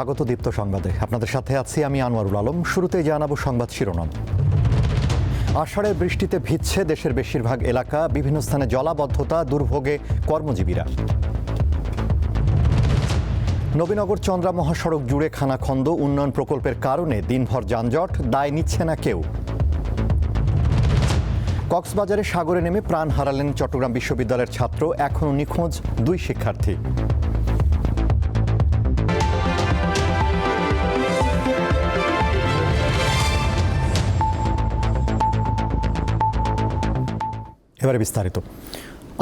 স্বাগত দীপ্ত সংবাদে। আপনাদের সাথে আছি আমি আনোয়ারুল আলম। শুরুতেই জানাব সংবাদ শিরোনাম। আষাঢ়ের বৃষ্টিতে ভিজছে দেশের বেশিরভাগ এলাকা। বিভিন্ন স্থানে জলাবদ্ধতা, দুর্ভোগে কর্মজীবীরা। নবীনগর চন্দ্রা মহাসড়ক জুড়ে খানাখন্দ উন্নয়ন প্রকল্পের কারণে দিনভর যানজট, দায় নিচ্ছে না কেউ। কক্সবাজারে সাগরে নেমে প্রাণ হারালেন চট্টগ্রাম বিশ্ববিদ্যালয়ের ছাত্র। এখনও নিখোঁজ দুই শিক্ষার্থী। এবারে বিস্তারিত।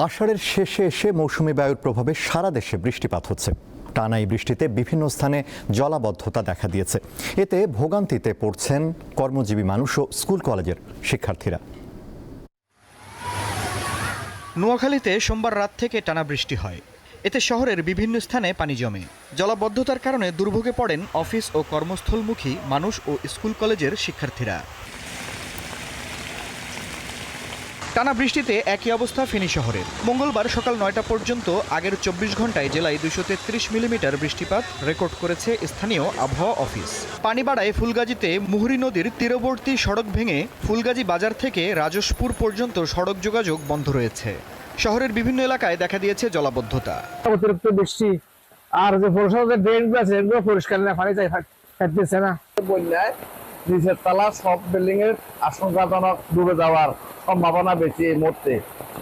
আষাঢ়ের শেষে এসে মৌসুমি বায়ুর প্রভাবে সারা দেশে বৃষ্টিপাত হচ্ছে। টানা এই বৃষ্টিতে বিভিন্ন স্থানে জলাবদ্ধতা দেখা দিয়েছে। এতে ভোগান্তিতে পড়ছেন কর্মজীবী মানুষ ও স্কুল কলেজের শিক্ষার্থীরা। নোয়াখালীতে সোমবার রাত থেকে টানা বৃষ্টি হয়। এতে শহরের বিভিন্ন স্থানে পানি জমে। জলাবদ্ধতার কারণে দুর্ভোগে পড়েন অফিস ও কর্মস্থলমুখী মানুষ ও স্কুল কলেজের শিক্ষার্থীরা। টানা বৃষ্টিতে একই অবস্থা ফেনী শহরের। মঙ্গলবার সকাল নয়টা পর্যন্ত আগের চব্বিশ ঘন্টায় জেলায় দুশো তেত্রিশ মিলিমিটার বৃষ্টিপাত রেকর্ড করেছে স্থানীয় আবহাওয়া অফিস। পানি বাড়ায় ফুলগাজীতে মুহুরী নদীর তীরবর্তী সড়ক ভেঙে ফুলগাজী বাজার থেকে রাজসপুর পর্যন্ত সড়ক যোগাযোগ বন্ধ রয়েছে। শহরের বিভিন্ন এলাকায় দেখা দিয়েছে জলাবদ্ধতা। অতিরিক্ত বৃষ্টি আর যে পৌরসভার ড্রেনগুলো আছে এগুলো পরিষ্কার না পানি থাকতেছে না। বন্যায় নিচের তলা সব বিল্ডিং এর আশঙ্কাজনক ডুবে যাওয়ার সম্ভাবনা বেশি এই মুহূর্তে।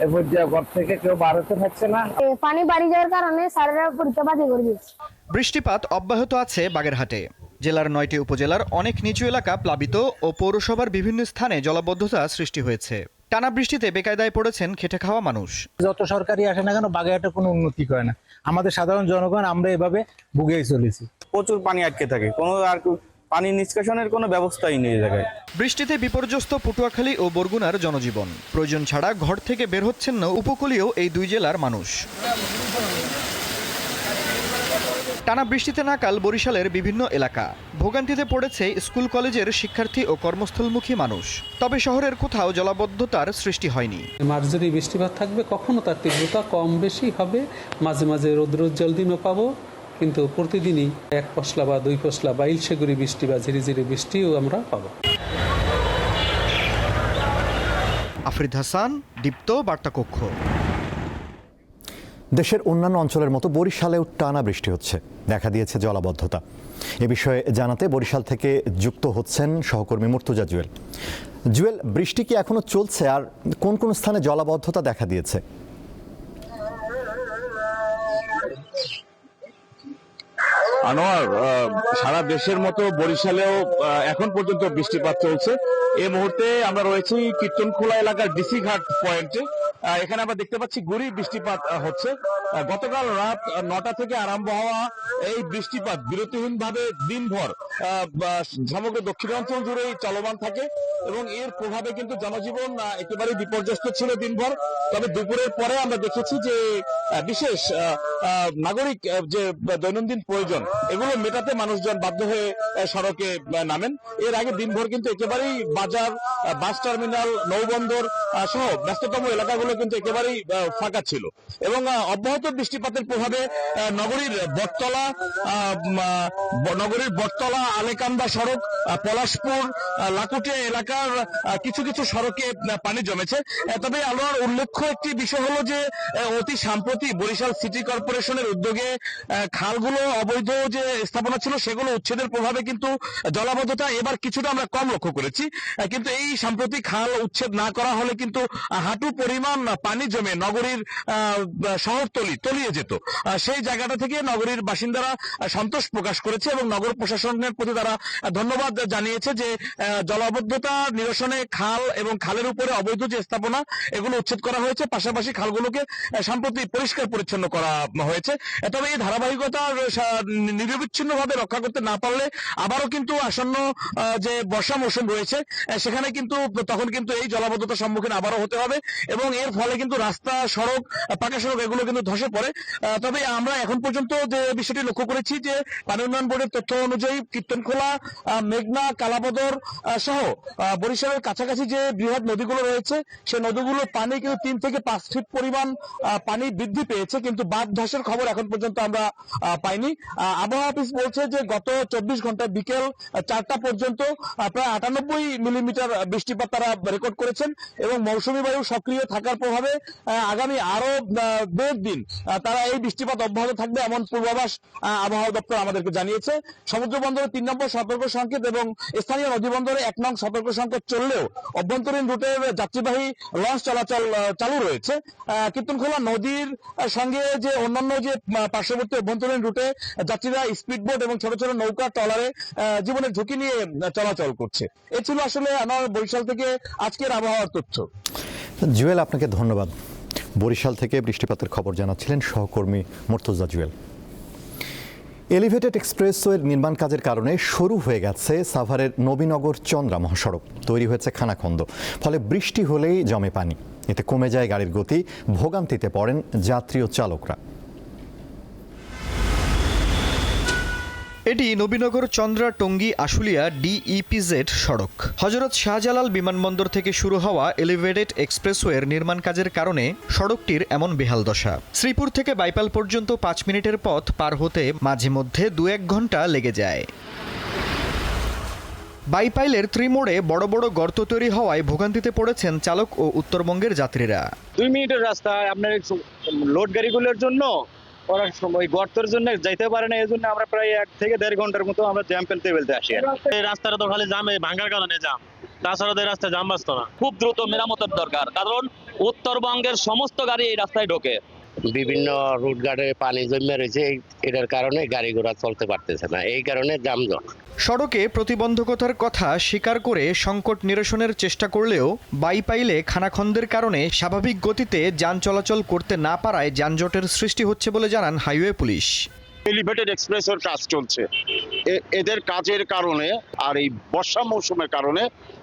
এই পর্যায়ে ঘর থেকে কেউ বাড়াতে পারছে না। পানি বাড়ি যাওয়ার কারণে স্যারেরা পরীক্ষা বাতিল করে দিয়েছে। বৃষ্টিপাত অব্যাহত আছে বাগেরহাটে। জেলার নয়টি উপজেলার অনেক নিচু এলাকা প্লাবিত ও পৌরসভার বিভিন্ন স্থানে জলাবদ্ধতা সৃষ্টি হয়েছে। টানা বৃষ্টিতে বেকায়দায় পড়েছেন খেটে খাওয়া মানুষ। যত সরকারি আসে না কেন বাগেরহাটে কোনো উন্নতি করে না। আমাদের সাধারণ জনগণ আমরা এভাবে ভুগেই চলেছি। প্রচুর পানি আটকে থাকে। কোনো আর পানি নিষ্কাশনের কোনো ব্যবস্থাই নেই জায়গায়। বৃষ্টিতে বিপর্যস্ত পটুয়াখালী ও বরগুনার জনজীবন। প্রয়োজন ছাড়া ঘর থেকে বের হচ্ছেন না উপকূলীয় এই দুই জেলার মানুষ। টানা বৃষ্টিতে নাকাল বরিশালের বিভিন্ন এলাকা। ভোগান্তিতে পড়েছে স্কুল কলেজের শিক্ষার্থী ও কর্মস্থলমুখী মানুষ। তবে শহরের কোথাও জলাবদ্ধতার সৃষ্টি হয়নি। মাঝারি বৃষ্টিপাত থাকবে, কখনো তার তীব্রতা কম বেশি হবে। মাঝে মাঝে রৌদ্রোজ্জ্বল দিনও পাবো। কিন্তু প্রতিদিনই এক পশলা বা দুই পশলা বা ইলশেগুড়ি বৃষ্টি বা ঝিরি ঝিরি বৃষ্টিও আমরা পাবো। আফরিদ হাসান দীপ্ত বার্তাকক্ষ। দেশের অন্যান্য অঞ্চলের মতো বরিশালেও টানা বৃষ্টি হচ্ছে। দেখা দিয়েছে জলাবদ্ধতা। এ বিষয়ে জানাতে বরিশাল থেকে যুক্ত হচ্ছেন সহকর্মী মুর্তুজা জুয়েল। জুয়েল বৃষ্টি কি এখনও চলছে? আর কোন কোন স্থানে জলাবদ্ধতা দেখা দিয়েছে? আনোয়ার সারা দেশের মতো বরিশালেও এখন পর্যন্ত বৃষ্টিপাত চলছে। এই মুহূর্তে আমরা রয়েছি কীর্তনখোলা এলাকার ডিসি ঘাট পয়েন্টে। এখানে আমরা দেখতে পাচ্ছি গুড়ি বৃষ্টিপাত হচ্ছে। গতকাল রাত নটা থেকে আরম্ভ হওয়া এই বৃষ্টিপাত বিরতিহীন ভাবে দিনভর সমগ্র দক্ষিণাঞ্চল জুড়েই চলমান থাকে এবং এর প্রভাবে কিন্তু জনজীবন আহ, একেবারেই বিপর্যস্ত ছিল দিনভর। তবে দুপুরের পরে আমরা দেখেছি যে বিশেষ নাগরিক যে দৈনন্দিন প্রয়োজন এগুলো মেটাতে মানুষজন বাধ্য হয়ে সড়কে নামেন। এর আগে দিনভর কিন্তু একেবারেই বাজার বাস টার্মিনাল নৌবন্দর সহ ব্যস্ততম এলাকাগুলো কিন্তু একেবারেই ফাঁকা ছিল। এবং আহ, অব্যাহত বৃষ্টিপাতের প্রভাবে নগরীর বটতলা নগরীর বটতলা আলেকান্দা সড়ক পলাশপুর লাকুটিয়া এলাকার কিছু কিছু সড়কে পানি জমেছে। তবে আলোয়ার উল্লেখ্য একটি বিষয় হলো যে অতি সাম্প্রতিক বরিশাল সিটি কর্পোরেশনের উদ্যোগে খালগুলো অবৈধ যে স্থাপনা ছিল সেগুলো উচ্ছেদের প্রভাবে কিন্তু জলাবদ্ধতা এবার কিছুটা আমরা কম লক্ষ্য করেছি। কিন্তু এই সাম্প্রতিক খাল উচ্ছেদ না করা হলে কিন্তু হাঁটু পরিমাণ পানি জমে নগরীর আহ, শহরতলি তলিয়ে যেত। সেই জায়গাটা থেকে নগরীর বাসিন্দারা সন্তোষ প্রকাশ করেছে এবং নগর প্রশাসনের প্রতি তারা ধন্যবাদ জানিয়েছে যে জলাবদ্ধতা, নিরসনে খাল এবং খালের উপরে অবৈধ যে স্থাপনা, এগুলো উচ্ছেদ করা হয়েছে। পাশাপাশি খালগুলোকে সম্প্রতি পরিষ্কার পরিচ্ছন্ন করা হয়েছে। তবে এই ধারাবাহিকতা নিরবিচ্ছিন্ন ভাবে রক্ষা করতে না পারলে আবারও কিন্তু আসন্ন যে বর্ষা মৌসুম রয়েছে সেখানে কিন্তু তখন কিন্তু এই জলাবদ্ধতার সম্মুখীন আবারও হতে হবে এবং এর ফলে কিন্তু রাস্তা, সড়ক পাকা সড়ক, এগুলো কিন্তু ধস পড়ে তবে আমরা এখন পর্যন্ত যে বিষয়টি লক্ষ্য করেছি যে পানি উন্নয়ন বোর্ডের তথ্য অনুযায়ী কীর্তনখোলা মেঘনা, কালাবদর সহ বরিশালের কাছাকাছি যে বৃহৎ নদীগুলো রয়েছে সেই নদীগুলো পানি কিন্তু তিন থেকে পাঁচ ফিট পরিমাণ পানি বৃদ্ধি পেয়েছে, কিন্তু বাদ ধসের খবর এখন পর্যন্ত আমরা পাইনি। আবহাওয়া অফিস বলছে যে গত চব্বিশ ঘন্টায় বিকেল চারটা পর্যন্ত প্রায় আটানব্বই মিলিমিটার বৃষ্টিপাত তারা রেকর্ড করেছেন এবং মৌসুমী বায়ু সক্রিয় থাকার প্রভাবে আগামী আরও দেড় দিন তারা এই বৃষ্টিপাত অব্যাহত থাকবে এমন পূর্বাভাস আবহাওয়া দপ্তর আমাদেরকে জানিয়েছে। সমুদ্র বন্দরে তিন নম্বর সতর্ক সংকেত এবং স্থানীয় নদী বন্দরে এক নং সতর্ক সংকেত চললেও অভ্যন্তরীণ রুটের যাত্রীবাহী লঞ্চ চলাচল চালু রয়েছে। কীর্তনখোলা নদীর সঙ্গে যে অন্যান্য যে পার্শ্ববর্তী অভ্যন্তরীণ রুটে যাত্রীরা স্পিডবোট এবং ছোট ছোট নৌকা, ট্রলারে জীবনের ঝুঁকি নিয়ে চলাচল করছে। এ ছিল আসলে আমার বরিশাল থেকে আজকের আবহাওয়ার তথ্য। জুয়েল, আপনাকে ধন্যবাদ। বরিশাল থেকে বৃষ্টিপাতের খবর জানাচ্ছিলেন সহকর্মী মর্তুজা জুয়েল। এলিভেটেড এক্সপ্রেসওয়ের নির্মাণ কাজের কারণে শুরু হয়ে গেছে সাভারের নবীনগর চন্দ্রা মহাসড়ক। তৈরি হয়েছে খানাখন্দ। ফলে বৃষ্টি হলেই জমে পানি। এতে কমে যায় গাড়ির গতি, ভোগান্তিতে পড়েন যাত্রী ও চালকরা। এটি নবীনগর চন্দ্রা টঙ্গী আশুলিয়া ডিইপিজেড সড়ক। হজরত শাহজালাল বিমানবন্দর থেকে শুরু হওয়া এলিভেটেড এক্সপ্রেসওয়ের নির্মাণ কাজের কারণে সড়কটির এমন বেহাল দশা। শ্রীপুর থেকে বাইপাল পর্যন্ত পাঁচ মিনিটের পথ পার হতে মাঝে মধ্যে দু এক ঘণ্টা লেগে যায়। বাইপাইলের ত্রিমোড়ে বড় বড় গর্ত তৈরি হওয়ায় ভোগান্তিতে পড়েছেন চালক ও উত্তরবঙ্গের যাত্রীরা। দুই মিনিটের রাস্তা, আপনার লোড গাড়িগুলোর জন্য ওরা ওই গর্তের জন্য যাইতে পারে না এই জন্য আমরা প্রায় এক থেকে দেড় ঘণ্টার মতো আমরা জ্যাম ফেলতে ফেলতে আসি। এই রাস্তাটা তো খালি জামে ভাঙ্গার কারণে জাম তাছাড়া এই রাস্তায় জাম বাঁচত না। খুব দ্রুত মেরামতের দরকার, কারণ উত্তরবঙ্গের সমস্ত গাড়ি এই রাস্তায় ঢোকে। বিভিন্ন রুট গার্ডে পানি জমে রয়েছে এটার কারণে গাড়ি ঘোড়া চলতে পারতেছে না। এই কারণে যানজট। সড়কে প্রতিবন্ধকতার কথা স্বীকার করে সংকট নিরসনের চেষ্টা করলেও বাইপাইলে খানাখন্দের কারণে স্বাভাবিক গতিতে যান চলাচল করতে না পারায় যানজটের সৃষ্টি হচ্ছে বলে জানান হাইওয়ে পুলিশ। এলিভেটেড এক্সপ্রেসের কাজ চলছে। এদের কাজের কারণে আর এই বর্ষা মৌসুমের কারণে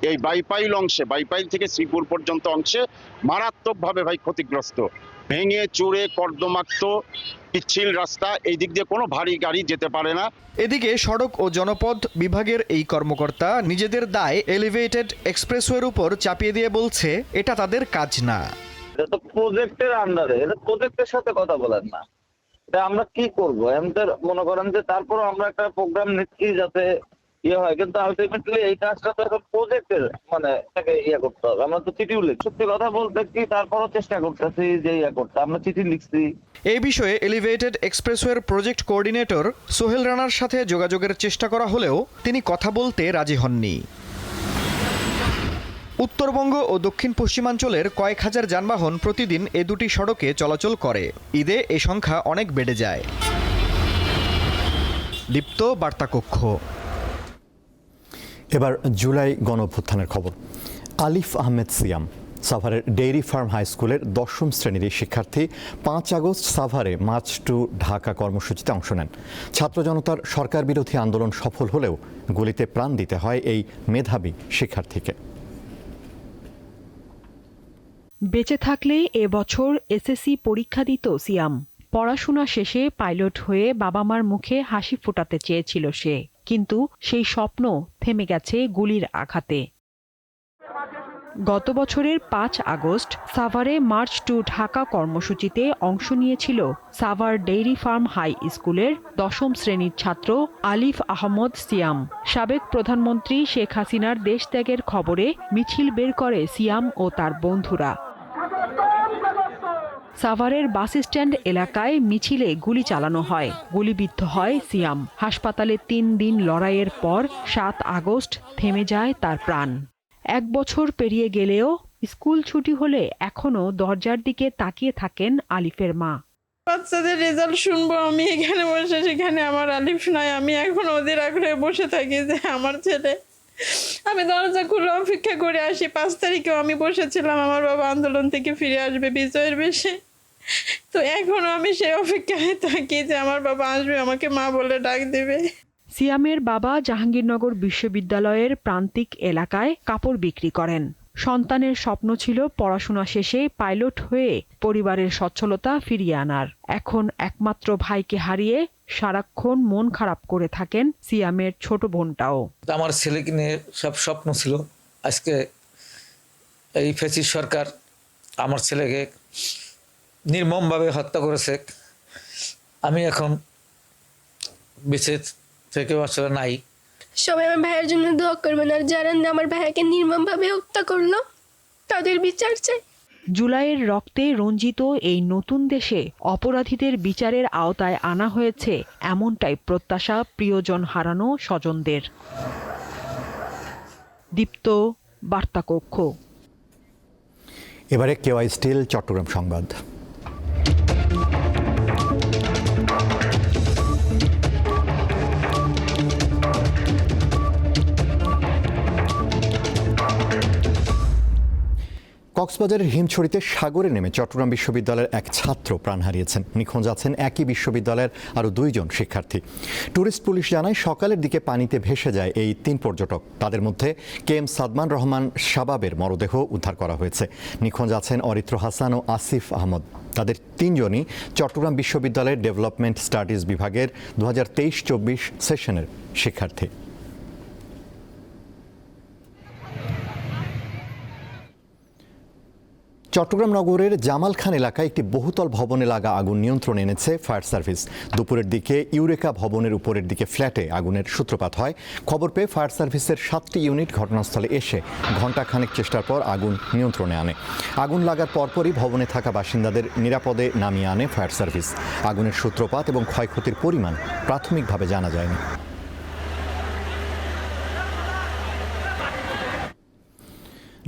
এই বাইপাইল অংশে বাইপাইল থেকে শ্রীপুর পর্যন্ত অংশে মারাত্মকভাবে ভাই ক্ষতিগ্রস্ত। ভেঙে চুরে কর্দমাক্ত পিচ্ছিল রাস্তা এই দিক দিয়ে কোনো ভারী গাড়ি যেতে পারে না। এদিকে সড়ক ও জনপদ বিভাগের এই কর্মকর্তা নিজেদের দায় এলিভেটেড এক্সপ্রেসওয়ের উপর চাপিয়ে দিয়ে বলছে এটা তাদের কাজ না। এটা তো প্রজেক্টের আন্ডারে এটা প্রজেক্টের সাথে কথা বলেন না। এটা আমরা কি করব? আমাদের মনে করেন যে তারপর আমরা একটা প্রোগ্রাম নিচ্ছি যাতে ইয়ে হয়, কিন্তু আলটিমেটলি এই কাজটা তো এখন প্রজেক্টের মানে এটাকে ইয়ে করতে হবে। আমরা তো চিঠিও লিখছি সত্যি কথা বলতে কি তারপরও চেষ্টা করতেছি যে ইয়ে করতে। আমরা চিঠি লিখছি। এই বিষয়ে এলিভেটেড এক্সপ্রেসওয়ের প্রজেক্ট কোঅর্ডিনেটর সোহেল রানার সাথে যোগাযোগের চেষ্টা করা হলেও তিনি কথা বলতে রাজি হননি। উত্তরবঙ্গ ও দক্ষিণ পশ্চিমাঞ্চলের কয়েক হাজার যানবাহন প্রতিদিন এ দুটি সড়কে চলাচল করে। ঈদে এ সংখ্যা অনেক বেড়ে যায়। দীপ্ত বার্তাকক্ষ। এবার জুলাই গণঅভ্যুত্থানের খবর। আলিফ আহমেদ সিয়াম, সাভারের ডেইরি ফার্ম হাই স্কুলের দশম শ্রেণির শিক্ষার্থী পাঁচ আগস্ট সাভারে মার্চ টু ঢাকা কর্মসূচিতে অংশ নেন। ছাত্র জনতার সরকার বিরোধী আন্দোলন সফল হলেও গুলিতে প্রাণ দিতে হয় এই মেধাবী শিক্ষার্থীকে। বেঁচে থাকলে এবছর এসএসসি পরীক্ষা দিত সিয়াম। পড়াশোনা শেষে পাইলট হয়ে বাবা মার মুখে হাসি ফোটাতে চেয়েছিল সে। কিন্তু সেই স্বপ্ন থেমে গেছে গুলির আঘাতে। গত বছরের পাঁচ আগস্ট, সাভারে মার্চ টু ঢাকা কর্মসূচিতে অংশ নিয়েছিল সাভার ডেইরি ফার্ম হাই স্কুলের দশম শ্রেণির ছাত্র আলিফ আহমদ সিয়াম। সাবেক প্রধানমন্ত্রী শেখ হাসিনার দেশত্যাগের খবরে মিছিল বের করে সিয়াম ও তার বন্ধুরা। সাভারের বাস স্ট্যান্ড এলাকায় মিছিলে গুলি চালানো হয়। গুলিবিদ্ধ হয় সিয়াম। হাসপাতালে তিন দিন লড়াইয়ের পর সাত আগস্ট থেমে যায় তার প্রাণ। এক বছর পেরিয়ে গেলেও স্কুল ছুটি হলে এখনও দরজার দিকে তাকিয়ে থাকেন আলিফের মা। বাচ্চাদের রেজাল্ট শুনব, আমি এখানে বসে, সেখানে আমার আলিফ নাই, আমি এখন ওদের আগ্রহে বসে থাকি যে আমার ছেলে আমি দরজা খুলে অপেক্ষা করে আসি। পাঁচ তারিখেও আমি বসেছিলাম, আমার বাবা আন্দোলন থেকে ফিরে আসবে বিজয়ের বেশে। তো এখনও আমি সেই অপেক্ষায় থাকি যে আমার বাবা আসবে, আমাকে মা বলে ডাক দেবে। সিয়ামের বাবা জাহাঙ্গীরনগর বিশ্ববিদ্যালয়ের প্রান্তিক এলাকায় কাপড় বিক্রি করেন। সন্তানের স্বপ্ন ছিল পড়াশোনা শেষে পাইলট হয়ে পরিবারের সচ্ছলতা ফিরিয়ে আনার। এখন একমাত্র ভাইকে হারিয়ে সারাক্ষণ মন খারাপ করে থাকেন সিয়ামের ছোট বোনটাও। আমার ছেলেকে নিয়ে সব স্বপ্ন ছিল। আজকে এই ফেসিস সরকার আমার ছেলেকে নির্মমভাবে হত্যা করেছে। আমি এখন বেঁচে থেকেও আসলে নাই। সবাই আমার ভাইয়ের জন্য দোয়া করবেন আর যারা আমার ভাইয়াকে নির্মমভাবে হত্যা করল তাদের বিচার চাই। জুলাইয়ের রক্তে রঞ্জিত এই নতুন দেশে অপরাধীদের বিচারের আওতায় আনা হয়েছে এমনটাই প্রত্যাশা প্রিয়জন হারানো স্বজনদের। দীপ্ত বার্তাকক্ষ। এবারে কেওয়াই স্টিল, চট্টগ্রাম সংবাদ। কক্সবাজারের হিমছড়িতে সাগরে নেমে চট্টগ্রাম বিশ্ববিদ্যালয়ের এক ছাত্র প্রাণ হারিয়েছেন। নিখোঁজ আছেন একই বিশ্ববিদ্যালয়ের আরও দুইজন শিক্ষার্থী। ট্যুরিস্ট পুলিশ জানায়, সকালের দিকে পানিতে ভেসে যায় এই তিন পর্যটক। তাদের মধ্যে কে এম সাদমান রহমান শাবাবের মরদেহ উদ্ধার করা হয়েছে। নিখোঁজ আছেন অরিত্র হাসান ও আসিফ আহমদ। তাদের তিনজনই চট্টগ্রাম বিশ্ববিদ্যালয়ের ডেভেলপমেন্ট স্টাডিজ বিভাগের দু হাজার তেইশ চব্বিশ সেশনের শিক্ষার্থী। চট্টগ্রাম নগরের জামাল খান এলাকায় একটি বহুতল ভবনে লাগা আগুন নিয়ন্ত্রণ এনেছে ফায়ার সার্ভিস। দুপুরের দিকে ইউরেকা ভবনের উপরের দিকে ফ্ল্যাটে আগুনের সূত্রপাত হয়। খবর পেয়ে ফায়ার সার্ভিসের সাতটি ইউনিট ঘটনাস্থলে এসে ঘণ্টাখানেক চেষ্টার পর আগুন নিয়ন্ত্রণে আনে। আগুন লাগার পরপরই ভবনে থাকা বাসিন্দাদের নিরাপদে নামিয়ে আনে ফায়ার সার্ভিস। আগুনের সূত্রপাত এবং ক্ষয়ক্ষতির পরিমাণ প্রাথমিকভাবে জানা যায়নি।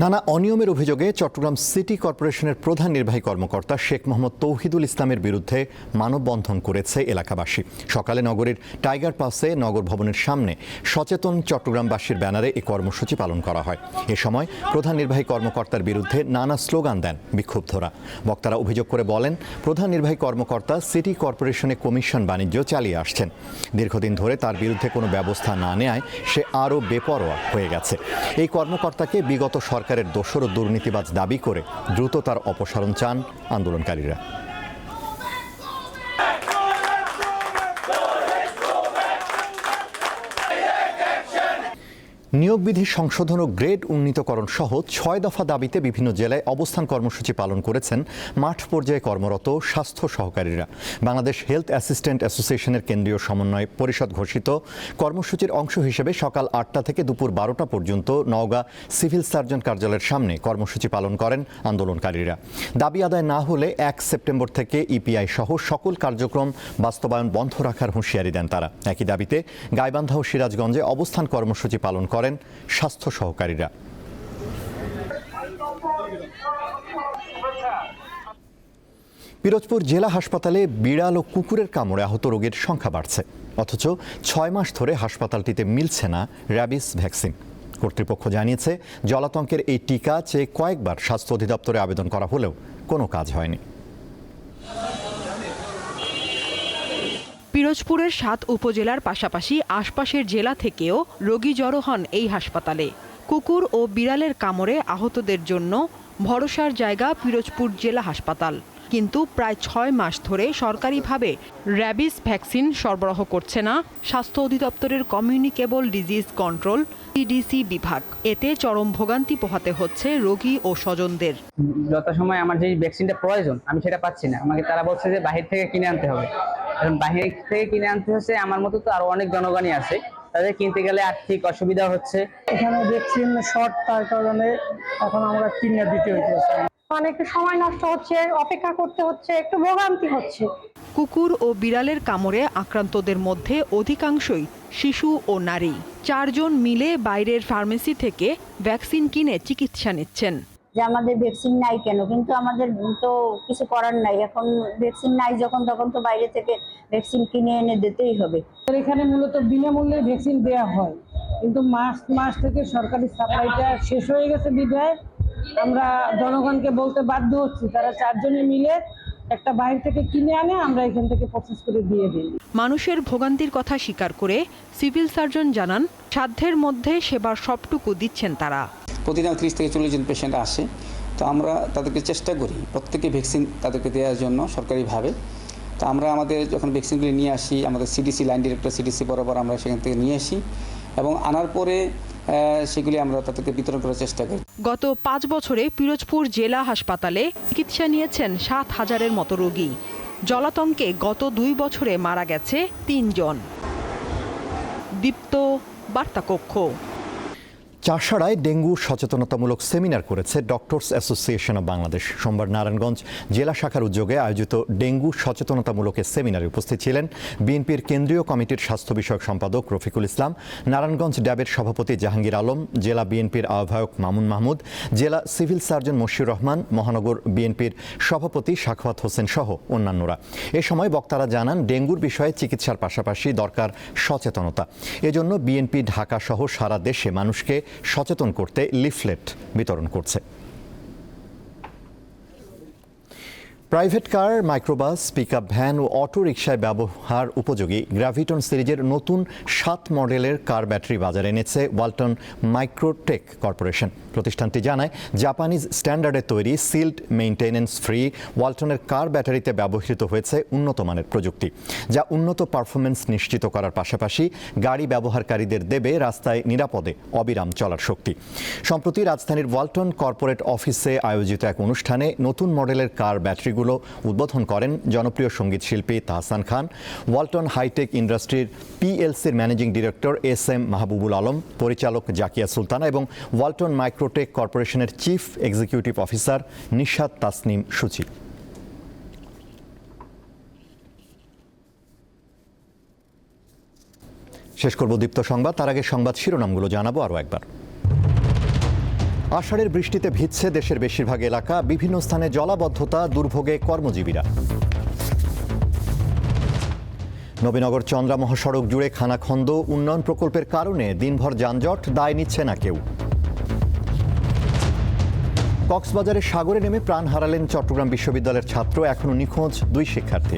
নানা অনিয়মের অভিযোগে চট্টগ্রাম সিটি কর্পোরেশনের প্রধান নির্বাহী কর্মকর্তা শেখ মোহাম্মদ তৌহিদুল ইসলামের বিরুদ্ধে মানববন্ধন করেছে এলাকাবাসী। সকালে নগরীর টাইগার পাসে নগর ভবনের সামনে সচেতন চট্টগ্রামবাসীর ব্যানারে এই কর্মসূচি পালন করা হয়। এ সময় প্রধান নির্বাহী কর্মকর্তার বিরুদ্ধে নানা স্লোগান দেন বিক্ষুব্ধরা। বক্তারা অভিযোগ করে বলেন, প্রধান নির্বাহী কর্মকর্তা সিটি কর্পোরেশনে কমিশন বাণিজ্য চালিয়ে আসছেন। দীর্ঘদিন ধরে তার বিরুদ্ধে কোনো ব্যবস্থা না নেয় সে আরও বেপরোয়া হয়ে গেছে। এই কর্মকর্তাকে বিগত সরকারের দোষর ও দুর্নীতিবাজ দাবি করে দ্রুত তার অপসারণ চান আন্দোলনকারীরা। নিয়োগ বিধি সংশোধন ও গ্রেড উন্নীতকরণ সহ ছয় দফা দাবিতে বিভিন্ন জেলায় অবস্থান কর্মসূচি পালন করেছেন মাঠ পর্যায়ে কর্মরত স্বাস্থ্য সহকারীরা। বাংলাদেশ হেলথ অ্যাসিস্ট্যান্ট অ্যাসোসিয়েশনের কেন্দ্রীয় সমন্বয় পরিষদ ঘোষিত কর্মসূচির অংশ হিসেবে সকাল আটটা থেকে দুপুর বারোটা পর্যন্ত নওগাঁ সিভিল সার্জন কার্যালয়ের সামনে কর্মসূচি পালন করেন আন্দোলনকারীরা। দাবি আদায় না হলে এক সেপ্টেম্বর থেকে ইপিআই সহ সকল কার্যক্রম বাস্তবায়ন বন্ধ রাখার হুঁশিয়ারি দেন তারা। একই দাবিতে গাইবান্ধা ও সিরাজগঞ্জে অবস্থান কর্মসূচি পালন করেন স্বাস্থ্য সহকারীরা। পিরোজপুর জেলা হাসপাতালে বিড়াল ও কুকুরের কামড়ে আহত রোগীর সংখ্যা বাড়ছে। অথচ ছয় মাস ধরে হাসপাতালটিতে মিলছে না র্যাবিস ভ্যাকসিন। কর্তৃপক্ষ জানিয়েছে, জলাতঙ্কের এই টিকা চেয়ে কয়েকবার স্বাস্থ্য অধিদপ্তরে আবেদন করা হলেও কোনো কাজ হয়নি। পিরোজপুরের সাত উপজেলার পাশাপাশি আশপাশের জেলা থেকেও রোগী জড়ো হন এই হাসপাতালে। কুকুর ও বিড়ালের কামড়ে আহতদের জন্য ভরসার জায়গা পিরোজপুর জেলা হাসপাতাল। কিন্তু প্রায় ছয় মাস ধরে সরকারিভাবে র্যাবিস ভ্যাকসিন সরবরাহ করছে না। স্বাস্থ্য অধিদপ্তরের কমিউনিকেবল ডিজিজ কন্ট্রোল সিডিসি বিভাগ। এতে চরম ভোগান্তি পোহাতে হচ্ছে রোগী ও স্বজনদের। যথাসময় আমার যে ভ্যাকসিনটা প্রয়োজন, আমি সেটা পাচ্ছি না। আমাকে তারা বলছে যে বাহির থেকে কিনে আনতে হবে। এখন বাহির থেকে কিনে আনতে হচ্ছে আমার মতো তো আরও অনেক জনগণই আছে। তাদের কিনতে গেলে আর্থিক অসুবিধা হচ্ছে। এখানে ভ্যাকসিন শর্ট তার কারণে এখন আমরা কিনে দিতে হইতেছে। অনেক সময় নষ্ট হচ্ছে অপেক্ষা করতে হচ্ছে একটু ভোগান্তি হচ্ছে। কুকুর ও বিড়ালের কামড়ে আক্রান্তদের মধ্যে অধিকাংশই শিশু ও নারী। চারজন মিলে বাইরের ফার্মেসি থেকে ভ্যাকসিন কিনে চিকিৎসা নিচ্ছেন। যে আমাদের ভ্যাকসিন নাই কেন? কিন্তু আমাদের তো কিছু করার নাই। এখন ভ্যাকসিন নাই যখন তখন তো বাইরে থেকে ভ্যাকসিন কিনে এনে দিতেই হবে। এখানে মূলত বিনামূল্যে ভ্যাকসিন দেওয়া হয়। কিন্তু মাস মাস থেকে সরকারি সাপ্লাইটা শেষ হয়ে গেছে বিধায়। আমরা জনগণকে বলতে বাধ্য হচ্ছি তারা চারজনে মিলে একটা বাইরে থেকে কিনে আনে আমরা এখান থেকে প্রসেস করে দিয়ে দিই। মানুষের ভোগান্তির কথা স্বীকার করে সিভিল সার্জন জানান সাধ্যের মধ্যে সেবার সবটুকু দিচ্ছেন তারা। প্রতিদিন ত্রিশ থেকে চল্লিশ জন পেশেন্ট আসে। তো আমরা তাদেরকে চেষ্টা করি প্রত্যেকে ভ্যাকসিন তাদেরকে দেওয়ার জন্য সরকারিভাবে। তো আমরা আমাদের যখন ভ্যাকসিনগুলি নিয়ে আসি, আমাদের সিডিসি লাইন ডিরেক্টর সিডিসি বরাবর আমরা সেখান থেকে নিয়ে আসি এবং আনার পরে সেগুলি আমরা তাদেরকে বিতরণ করার চেষ্টা করি। গত পাঁচ বছরে পিরোজপুর জেলা হাসপাতালে চিকিৎসা নিয়েছেন সাত হাজারের মতো রোগী। জলাতঙ্কে গত দুই বছরে মারা গেছে তিনজন। দীপ্ত বার্তাকক্ষ। চাষাড়ায় ডেঙ্গু সচেতনতামূলক সেমিনার করেছে ডক্টরস অ্যাসোসিয়েশন অব বাংলাদেশ। সোমবার নারায়ণগঞ্জ জেলা শাখার উদ্যোগে আয়োজিত ডেঙ্গু সচেতনতামূলক সেমিনারে উপস্থিত ছিলেন বিএনপির কেন্দ্রীয় কমিটির স্বাস্থ্য বিষয়ক সম্পাদক রফিকুল ইসলাম, নারায়ণগঞ্জ ড্যাবের সভাপতি জাহাঙ্গীর আলম, জেলা বিএনপির আহ্বায়ক মামুন মাহমুদ, জেলা সিভিল সার্জন মশিউর রহমান, মহানগর বিএনপির সভাপতি সাখওয়াত হোসেন সহ অন্যান্যরা। এ সময় বক্তারা জানান, ডেঙ্গুর বিষয়ে চিকিৎসার পাশাপাশি দরকার সচেতনতা। এজন্য বিএনপি, ঢাকা সহ সারা দেশে মানুষকে সচেতন করতে লিফলেট বিতরণ করছে। Private car, microbus, pickup van ও অটো রিকশায় ব্যবহার উপযোগী। গ্রাভিটন সিরিজের নতুন সাত মডেলের কার ব্যাটারি বাজারে এনেছে ওয়ালটন মাইক্রোটেক কর্পোরেশন। প্রতিষ্ঠানটি জানায়, জাপানিজ স্ট্যান্ডার্ডে তৈরি সিল্ড মেইনটেনেন্স ফ্রি ওয়ালটনের কার ব্যাটারিতে ব্যবহৃত হয়েছে উন্নত মানের প্রযুক্তি, যা উন্নত পারফরমেন্স নিশ্চিত করার পাশাপাশি গাড়ি ব্যবহারকারীদের দেবে রাস্তায় নিরাপদে অবিরাম চলার শক্তি। সম্প্রতি রাজধানীর ওয়ালটন কর্পোরেট অফিসে আয়োজিত এক অনুষ্ঠানে নতুন মডেলের কার ব্যাটারিগুলো উদ্বোধন করেন জনপ্রিয় সংগীত শিল্পী তাহসান খান, ওয়ালটন হাইটেক ইন্ডাস্ট্রির পিএলসির managing director S M Mahbubul Alam, পরিচালক জাকিয়া সুলতানা এবং ওয়ালটন মাইক্রোটেক কর্পোরেশনের chief executive officer Nishad Tasnim Suchi. শেষ করব দীপ্ত সংবাদ, তার আগে সংবাদ শিরোনামগুলো জানাব আরও একবার। আষাঢ়ের বৃষ্টিতে ভিজছে দেশের বেশিরভাগ এলাকা। বিভিন্ন স্থানে জলাবদ্ধতা, দুর্ভোগে কর্মজীবীরা। নবীনগর চন্দ্রা মহাসড়ক জুড়ে খানাখন্দ উন্নয়ন প্রকল্পের কারণে দিনভর যানজট দায় নিচ্ছে না কেউ। কক্সবাজারে সাগরে নেমে প্রাণ হারালেন চট্টগ্রাম বিশ্ববিদ্যালয়ের ছাত্র এখনও নিখোঁজ দুই শিক্ষার্থী।